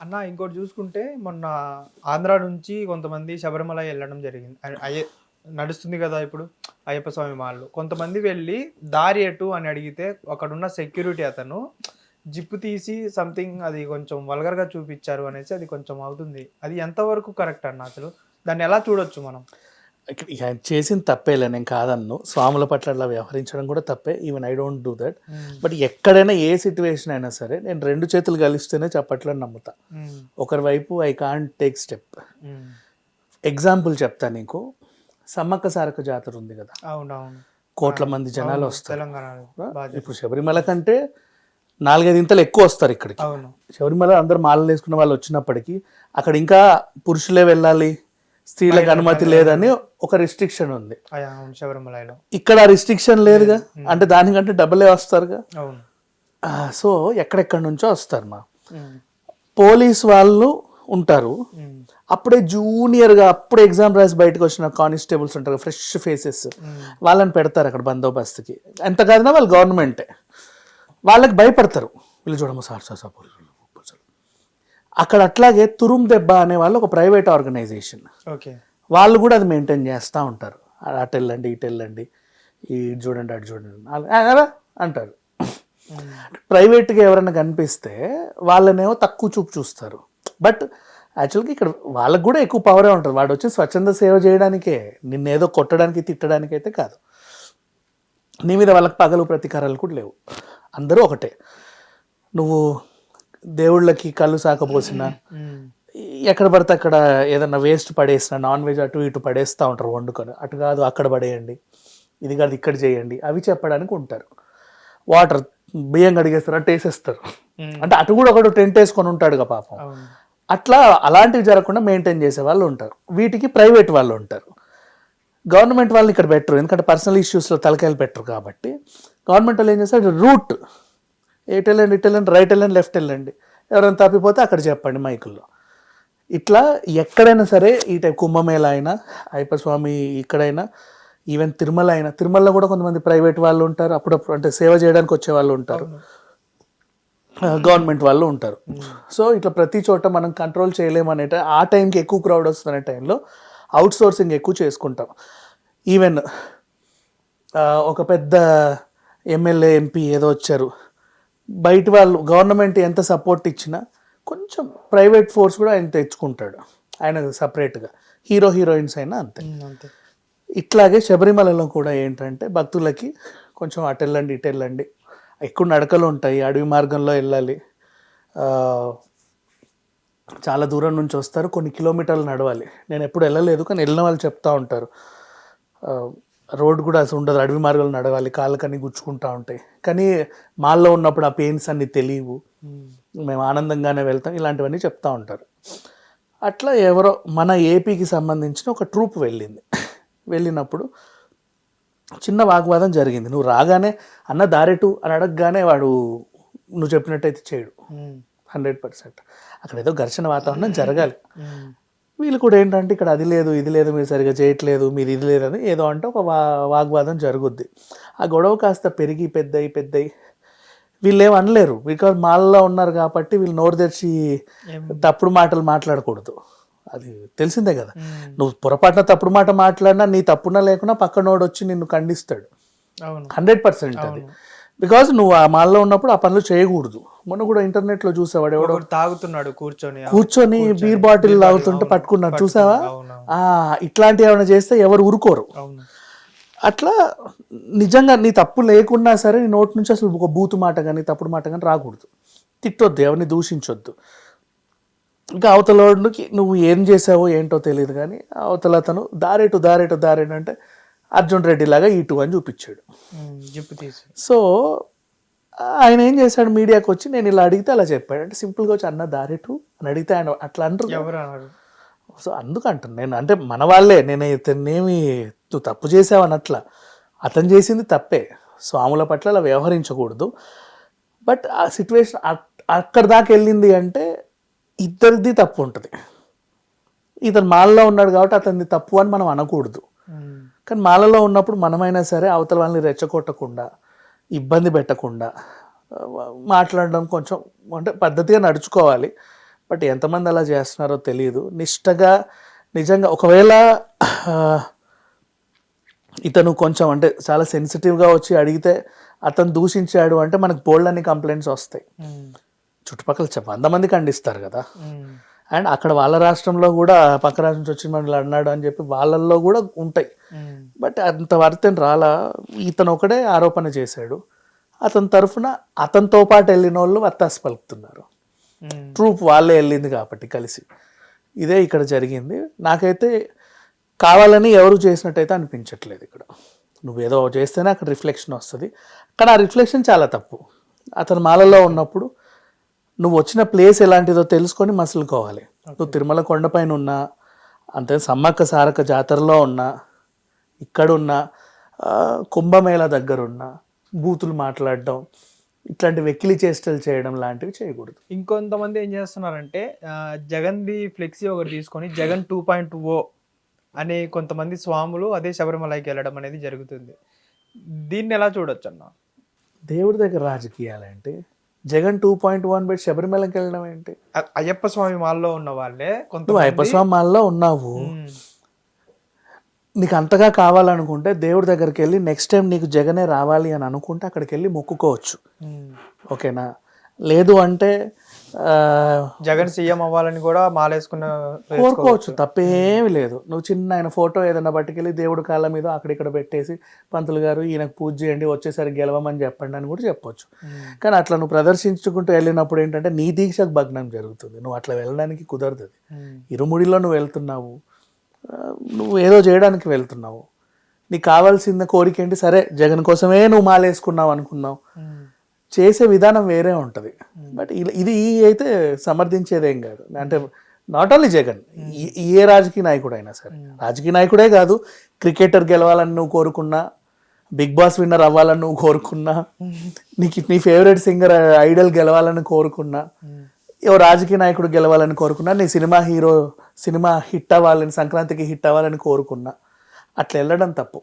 అన్న ఇంకోటి చూసుకుంటే మొన్న ఆంధ్ర నుంచి కొంతమంది శబరిమల వెళ్ళడం జరిగింది. అయ్యే నడుస్తుంది కదా ఇప్పుడు అయ్యప్ప స్వామి మాల్లో కొంతమంది వెళ్ళి దారి ఎటు అని అడిగితే అక్కడున్న సెక్యూరిటీ అతను జిప్పు తీసి సంథింగ్ అది కొంచెం వల్గర్గా చూపించారు అనేసి అది కొంచెం అవుతుంది. అది ఎంతవరకు కరెక్ట్ అన్న అసలు? దాన్ని ఎలా చూడొచ్చు మనం? ఆయన చేసిన తప్పేలే నేను కాదన్ను. స్వాముల పట్ల అట్లా వ్యవహరించడం కూడా తప్పే. Even I don't do that but ఎక్కడైనా ఏ సిచ్యువేషన్ అయినా సరే నేను రెండు చేతులు కలిస్తేనే చెప్పట్లని నమ్ముతా. ఉమ్, ఒకరి వైపు I can't take step. Example చెప్తా నీకు. సమ్మక్క సారక జాతర ఉంది కదా. అవునవును. కోట్ల మంది జనాలు వస్తారు. ఇప్పుడు శబరిమల కంటే నాలుగైదు ఇంతలు ఎక్కువ వస్తారు ఇక్కడికి. శబరిమల అందరు మాలలు వేసుకున్న వాళ్ళు వచ్చినప్పటికీ అక్కడ ఇంకా పురుషులే వెళ్ళాలి. స్త్రీలకు అనుమతి లేదని ఒక రిస్ట్రిక్షన్ ఉంది. శబరిమలలో. ఇక్కడ రిస్ట్రిక్షన్ లేదుగా? అంటే దానికంటే డబ్బులే వస్తారుగా? సో ఎక్కడెక్కడి నుంచో వస్తారు మా. పోలీస్ వాళ్ళు ఉంటారు. అప్పుడే జూనియర్గా అప్పుడే ఎగ్జామ్ రాసి బయటకు వచ్చిన కానిస్టేబుల్స్ ఉంటారు ఫ్రెష్ ఫేసెస్ వాళ్ళని పెడతారు అక్కడ బందోబస్తుకి. ఎంత కాదన్నా వాళ్ళు గవర్నమెంటే వాళ్ళకి భయపడతారు. వీళ్ళు చూడము సార్ సార్ సార్. అక్కడ అట్లాగే తురుం దెబ్బ అనే వాళ్ళు ఒక ప్రైవేట్ ఆర్గనైజేషన్. ఓకే. వాళ్ళు కూడా అది మెయింటైన్ చేస్తూ ఉంటారు. అటు వెళ్ళండి ఇటు వెళ్ళండి. ఈ చూడండి అటు చూడండి. అలా- అంటారు. ఉమ్, ప్రైవేట్గా ఎవరైనా కనిపిస్తే వాళ్ళనేమో తక్కువ చూపు చూస్తారు. బట్ యాక్చువల్గా ఇక్కడ వాళ్ళకి కూడా ఎక్కువ పవరే ఉంటుంది. వాడు వచ్చి స్వచ్ఛంద సేవ చేయడానికే నిన్నేదో కొట్టడానికి తిట్టడానికి అయితే కాదు. నీ మీద వాళ్ళకి పగలు ప్రతీకారాలు కూడా లేవు. అందరూ ఒకటే. నువ్వు దేవుళ్ళకి కళ్ళు సాకపోసినా ఎక్కడ పడితే అక్కడ ఏదన్నా వేస్ట్ పడేసిన నాన్ వెజ్ అటు ఇటు పడేస్తూ ఉంటారు వండుకొని. అటు కాదు అక్కడ పడేయండి. ఇది కాదు ఇక్కడ చేయండి. అవి చెప్పడానికి ఉంటారు. వాటర్ బియ్యం కడిగేస్తారు అటు వేసేస్తారు. అంటే అటు కూడా ఒకడు టెంట్ వేసుకొని ఉంటాడుగా పాపం. అట్లా అలాంటివి జరగకుండా మెయింటైన్ చేసే వాళ్ళు ఉంటారు. వీటికి ప్రైవేట్ వాళ్ళు ఉంటారు. గవర్నమెంట్ వాళ్ళని ఇక్కడ పెట్టరు. ఎందుకంటే పర్సనల్ ఇష్యూస్లో తలకాయలు పెట్టరు కాబట్టి. గవర్నమెంట్ వాళ్ళు ఏం చేస్తారు? రూట్ ఎటు వెళ్ళండి ఇటు వెళ్ళండి రైట్ వెళ్ళండి లెఫ్ట్ వెళ్ళండి. ఎవరైనా తప్పిపోతే అక్కడ చెప్పండి మైకుల్లో. ఇట్లా ఎక్కడైనా సరే ఈ టైప్ కుంభమేళ అయినా అయ్యప్ప స్వామి ఇక్కడైనా ఈవెన్ తిరుమల అయినా తిరుమలలో కూడా కొంతమంది ప్రైవేట్ వాళ్ళు ఉంటారు అప్పుడప్పుడు అంటే సేవ చేయడానికి వచ్చే వాళ్ళు ఉంటారు. గవర్నమెంట్ వాళ్ళు ఉంటారు. సో ఇట్లా ప్రతి చోట మనం కంట్రోల్ చేయలేమనే ఆ టైంకి ఎక్కువ క్రౌడ్ వస్తున్న టైంలో అవుట్ సోర్సింగ్ ఎక్కువ చేసుకుంటాం. ఈవెన్ ఒక పెద్ద ఎమ్మెల్యే ఎంపీ ఏదో వచ్చారు. బయట వాళ్ళు గవర్నమెంట్ ఎంత సపోర్ట్ ఇచ్చినా కొంచెం ప్రైవేట్ ఫోర్స్ కూడా ఆయన తెచ్చుకుంటాడు. ఆయన సపరేట్గా. హీరో హీరోయిన్స్ అయినా అంతే. ఇట్లాగే శబరిమలలో కూడా ఏంటంటే భక్తులకి కొంచెం అటు వెళ్ళండి ఇటు వెళ్ళండి ఎక్కువ నడకలు ఉంటాయి. అడవి మార్గంలో వెళ్ళాలి. చాలా దూరం నుంచి వస్తారు. కొన్ని కిలోమీటర్లు నడవాలి. నేను ఎప్పుడు వెళ్ళలేదు కానీ వెళ్ళిన వాళ్ళు చెప్తా ఉంటారు. రోడ్ కూడా అసలు ఉండదు. అడవి మార్గంలో నడవాలి. కాళ్ళకన్నీ గుచ్చుకుంటా ఉంటాయి. కానీ మాల్లో ఉన్నప్పుడు ఆ పెయిన్స్ అన్ని తెలియవు. ఉమ్, మేము ఆనందంగానే వెళ్తాం. ఇలాంటివన్నీ చెప్తా ఉంటారు. అట్లా ఎవరో మన ఏపీకి సంబంధించిన ఒక ట్రూప్ వెళ్ళింది. వెళ్ళినప్పుడు చిన్న వాగ్వాదం జరిగింది. నువ్వు రాగానే అన్న దారెటు అని అడగగానే వాడు నువ్వు చెప్పినట్టయితే చేయడు. Um, hundred percent. అక్కడ ఏదో ఘర్షణ వాతావరణం జరగాలి. ఉమ్, వీళ్ళు కూడా ఏంటంటే ఇక్కడ అది లేదు ఇది లేదు మీరు సరిగా చేయట్లేదు మీరు ఇది లేదని ఏదో అంటే ఒక వా వాగ్వాదం జరుగుద్ది. ఆ గొడవ కాస్త పెరిగి పెద్దయి పెద్దయి. వీళ్ళు ఏం అనలేరు. బికాజ్ మాల్లో ఉన్నారు కాబట్టి వీళ్ళు నోరు తెరిచి తప్పుడు మాటలు మాట్లాడకూడదు. అది తెలిసిందే కదా. నువ్వు పొరపాటున తప్పుడు మాట మాట్లాడినా నీ తప్పున లేకున్నా పక్కనోడు వచ్చి నిన్ను ఖండిస్తాడు. హండ్రెడ్ పర్సెంట్ అది. బికాజ్ నువ్వు ఆ మాల్లో ఉన్నప్పుడు ఆ పనులు చేయకూడదు. మొన్న కూడా ఇంటర్నెట్లో చూసావాడు ఎవడో? తాగుతున్నాడు కూర్చొని. కూర్చొని బీర్ బాటిల్ తాగుతుంటే పట్టుకున్నాడు చూసావా? ఇట్లాంటివి ఏమైనా చేస్తే ఎవరు ఊరుకోరు. అట్లా నిజంగా నీ తప్పు లేకున్నా సరే నీ నోటి నుంచి అసలు ఒక బూతు మాట కానీ తప్పుడు మాట కానీ రాకూడదు. తిట్టొద్దు ఎవరిని దూషించొద్దు. ఇంకా అవతలకి నువ్వు ఏం చేసావో ఏంటో తెలియదు కానీ అవతల అతను దారేటు దారేటు దారేటు అంటే అర్జున్ రెడ్డి లాగా ఇటు అని చూపించాడు. సో ఆయన ఏం చేశాడు మీడియాకి వచ్చి నేను ఇలా అడిగితే అలా చెప్పాడు. అంటే సింపుల్గా వచ్చి అన్న దారేటు అని అడిగితే ఆయన అట్లా అంటారు ఎవరు అన్నారు సో అందుకంటాను నేను అంటే మన వాళ్ళే నేను ఇతన్నేమి నువ్వు తప్పు చేసావని అట్లా అతను చేసింది తప్పే. స్వాముల పట్ల అలా వ్యవహరించకూడదు. బట్ ఆ సిచ్యువేషన్ అక్కడ దాకా వెళ్ళింది అంటే ఇద్దరిది తప్పు ఉంటుంది. ఇతను మాలలో ఉన్నాడు కాబట్టి అతనిది తప్పు అని మనం అనకూడదు. కానీ మాలలో ఉన్నప్పుడు మనమైనా సరే అవతల వాళ్ళని రెచ్చగొట్టకుండా ఇబ్బంది పెట్టకుండా మాట్లాడడం కొంచెం అంటే పద్ధతిగా నడుచుకోవాలి. బట్ ఎంతమంది అలా చేస్తున్నారో తెలియదు నిష్టగా నిజంగా ఒకవేళ ఇతను కొంచెం అంటే చాలా సెన్సిటివ్గా వచ్చి అడిగితే అతను దూషించాడు అంటే మనకు బోల్డ్ అన్ని కంప్లైంట్స్ వస్తాయి. చుట్టుపక్కల వంద మంది ఖండిస్తారు కదా. అండ్ అక్కడ వాళ్ళ రాష్ట్రంలో కూడా పక్క రాష్ట్రం నుంచి వచ్చి మనల్ని అన్నాడు అని చెప్పి వాళ్ళల్లో కూడా ఉంటాయి. బట్ అంత వర్తని రాలా. ఇతను ఒకడే ఆరోపణ చేశాడు. అతని తరఫున అతనితో పాటు వెళ్ళిన వాళ్ళు వత్తాసు పలుకుతున్నారు. ట్రూప్ వాళ్ళే వెళ్ళింది కాబట్టి కలిసి. ఇదే ఇక్కడ జరిగింది. నాకైతే కావాలని ఎవరు చేసినట్టయితే అనిపించట్లేదు ఇక్కడ. నువ్వేదో చేస్తేనే అక్కడ రిఫ్లెక్షన్ వస్తుంది. కానీ ఆ రిఫ్లెక్షన్ చాలా తప్పు. అతను మాలలో ఉన్నప్పుడు నువ్వు వచ్చిన ప్లేస్ ఎలాంటిదో తెలుసుకొని మసులుకోవాలి. నువ్వు తిరుమల కొండపైన ఉన్నా అంతే సమ్మక్క సారక జాతరలో ఉన్నా ఇక్కడున్నా కుంభమేళ దగ్గర ఉన్నా బూతులు మాట్లాడడం ఇట్లాంటి వెకిలి చేష్టలు చేయడం లాంటివి చేయకూడదు. ఇంకొంతమంది ఏం చేస్తున్నారంటే జగన్ది ఫ్లెక్సీ ఒకటి తీసుకొని జగన్ టూ పాయింట్ ఓ అనే కొంతమంది స్వాములు అదే శబరిమలకి వెళ్ళడం అనేది జరుగుతుంది. దీన్ని ఎలా చూడొచ్చు అన్న దేవుడి దగ్గర రాజకీయాలంటే Jagan two point one bet శబరిమలకి వెళ్ళడం ఏంటి? అయ్యప్ప స్వామి మాల్లో ఉన్న వాళ్ళే కొంతమంది అయ్యప్ప స్వామి మాల్లో ఉన్నావు. నీకు అంతగా కావాలనుకుంటే దేవుడి దగ్గరికి వెళ్ళి నెక్స్ట్ టైం నీకు జగనే రావాలి అని అనుకుంటే అక్కడికి వెళ్ళి మొక్కుకోవచ్చు. ఓకేనా? లేదు అంటే జగన్ సీఎం అవ్వాలని కూడా మాలేసుకున్న కోరుకోవచ్చు తప్పేమి లేదు. నువ్వు చిన్న ఆయన ఫోటో ఏదైనా పట్టుకెళ్ళి దేవుడి కాళ్ళ మీద అక్కడిక్కడ పెట్టేసి పంతులు గారు ఈయనకు పూజ చేయండి వచ్చేసరికి గెలవమని చెప్పండి అని కూడా చెప్పొచ్చు. కానీ అట్లా నువ్వు ప్రదర్శించుకుంటూ వెళ్ళినప్పుడు ఏంటంటే నీ దీక్షకు భగ్నం జరుగుతుంది. నువ్వు అట్లా వెళ్ళడానికి కుదరదు అది. ఇరుముడిలో నువ్వు వెళ్తున్నావు నువ్వు ఏదో చేయడానికి వెళ్తున్నావు. నీకు కావాల్సిన కోరిక ఏంటి? సరే జగన్ కోసమే నువ్వు మాలేసుకున్నావు అనుకున్నావు. చేసే విధానం వేరే ఉంటుంది. బట్ ఇలా- ఇది అయితే సమర్థించేదేం కాదు. అంటే నాట్ ఓన్లీ జగన్ ఈ- ఏ రాజకీయ నాయకుడు అయినా సరే రాజకీయ నాయకుడే కాదు క్రికెటర్ గెలవాలని నువ్వు కోరుకున్నా బిగ్ బాస్ విన్నర్ అవ్వాలని నువ్వు కోరుకున్నా నీకు నీ ఫేవరెట్ సింగర్ ఐడల్ గెలవాలని కోరుకున్నా ఏ రాజకీయ నాయకుడు గెలవాలని కోరుకున్నా నీ సినిమా హీరో సినిమా హిట్ అవ్వాలని సంక్రాంతికి హిట్ అవ్వాలని కోరుకున్నా అట్లా వెళ్ళడం తప్పు.